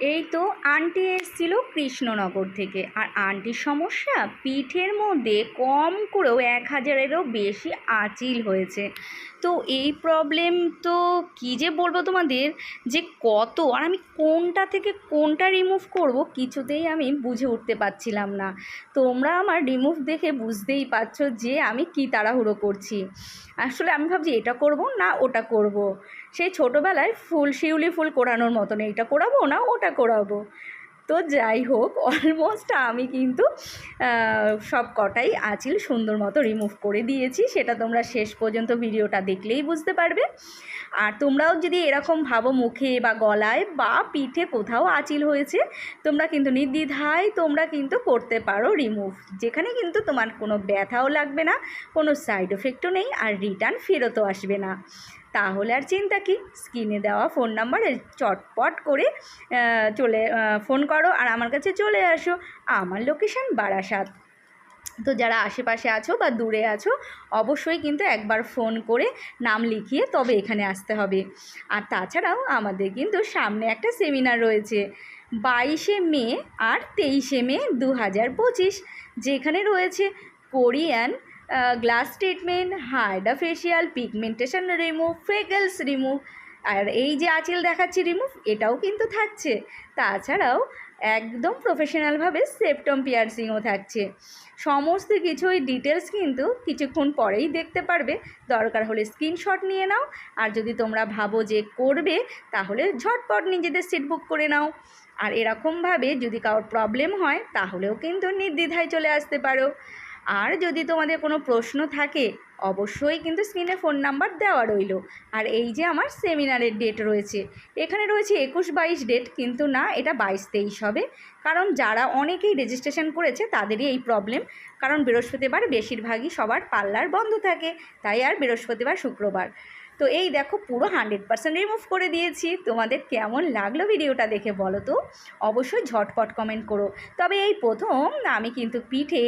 এই তো আন্টি এসেছিল কৃষ্ণনগর থেকে। আর আন্টির সমস্যা? পিঠের মধ্যে কম করেও এক হাজারেরও বেশি আঁচিল হয়েছে। তো এই প্রবলেম তো কী যে বলব তোমাদের? যে কত? আর আমি কোনটা থেকে কোনটা রিমুভ করব কিছুতেই আমি বুঝে উঠতে পারছিলাম না। তোমরা আমার রিমুভ দেখে বুঝতেই পারছ যে আমি কী তাড়াহুড়ো করছি। আসলে আমি ভাবছি, এটা করব না ওটা করব। সেই ছোটোবেলায় ফুল, শিউলি ফুল কোরানোর মতন এইটা করাবো না ওটা করাবো। তো যাই হোক অলমোস্ট আমি কিন্তু সব কটাই আঁচিল সুন্দর মতো রিমুভ করে দিয়েছি। সেটা তোমরা শেষ পর্যন্ত ভিডিওটা দেখলেই বুঝতে পারবে। আর তোমরাও যদি এরকম ভাবো মুখে বা গলায়, বা পিঠে কোথাও আঁচিল হয়েছে, তোমরা কিন্তু নির্দ্বিধায় তোমরা কিন্তু করতে পারো রিমুভ যেখানে কিন্তু তোমার কোনো ব্যথাও লাগবে না, কোনো সাইড এফেক্টও নেই, আর রিটার্ন ফেরতও আসবে না। তাহলে আর চিন্তা কি? স্ক্রিনে দেওয়া ফোন নাম্বারে চটপট করে চলে ফোন করো আর আমার কাছে চলে আসো। আমার লোকেশান বারাসাত। তো যারা আশেপাশে আছো বা দূরে আছো, অবশ্যই কিন্তু একবার ফোন করে নাম লিখিয়ে তবে এখানে আসতে হবে। আর তাছাড়াও আমাদের কিন্তু সামনে একটা সেমিনার রয়েছে। বাইশে মে আর তেইশে মে দু হাজার পঁচিশ, যেখানে রয়েছে Korean glass treatment hydra facial pigmentation remove freckles remove আর এই যে আঁচিল দেখাচ্ছি রিমুভ এটাও কিন্তু থাকছে। তাছাড়াও একদম প্রফেশনালভাবে সেপ্টম পিয়ার্সিংও থাকছে। সমস্ত কিছুই ডিটেলস কিন্তু কিছুক্ষণ পরেই দেখতে পারবে। দরকার হলে স্ক্রিনশট নিয়ে নাও। আর যদি তোমরা ভাবো যে করবে, তাহলে ঝটপট নিজেদের সিট বুক করে নাও। আর এরকমভাবে যদি কারোর প্রবলেম হয়, তাহলেও কিন্তু নির্দ্বিধায় চলে আসতে পারো। আর যদি তোমাদের কোনো প্রশ্ন থাকে, অবশ্যই কিন্তু স্ক্রিনে ফোন নাম্বার দেওয়া রইল। আর এই যে আমার সেমিনারের ডেট রয়েছে, এখানে রয়েছে একুশ বাইশ ডেট, কিন্তু না, এটা বাইশ তেইশ হবে। কারণ যারা অনেকেই রেজিস্ট্রেশন করেছে, তাদেরই এই প্রবলেম কারণ বৃহস্পতিবার বেশিরভাগই সবার পার্লার বন্ধ থাকে, তাই আর বৃহস্পতিবার শুক্রবার। তো এই দেখো পুরো হান্ড্রেড পার্সেন্ট রিমুভ করে দিয়েছি। তোমাদের কেমন লাগল ভিডিওটা দেখে বলো তো? অবশ্যই ঝটপট কমেন্ট করো। তবে এই প্রথম আমি কিন্তু পিঠে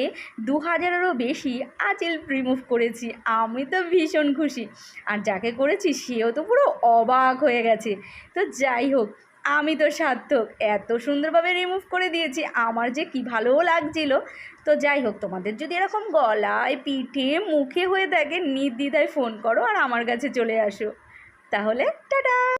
দু হাজারেরও বেশি আঁচেল রিমুভ করেছি। আমি তো ভীষণ খুশি। আর যাকে করেছি সেও তো পুরো অবাক হয়ে গেছে। তো যাই হোক আমি তো সার্থক। এত সুন্দরভাবে রিমুভ করে দিয়েছি। আমার যে কি ভালোও লাগছিল। তো যাই হোক, তোমাদের যদি এরকম গলায়, পিঠে, মুখে হয়ে থাকে, নির্দ্বিধায় ফোন করো আর আমার কাছে চলে আসো। তাহলে, টাটা!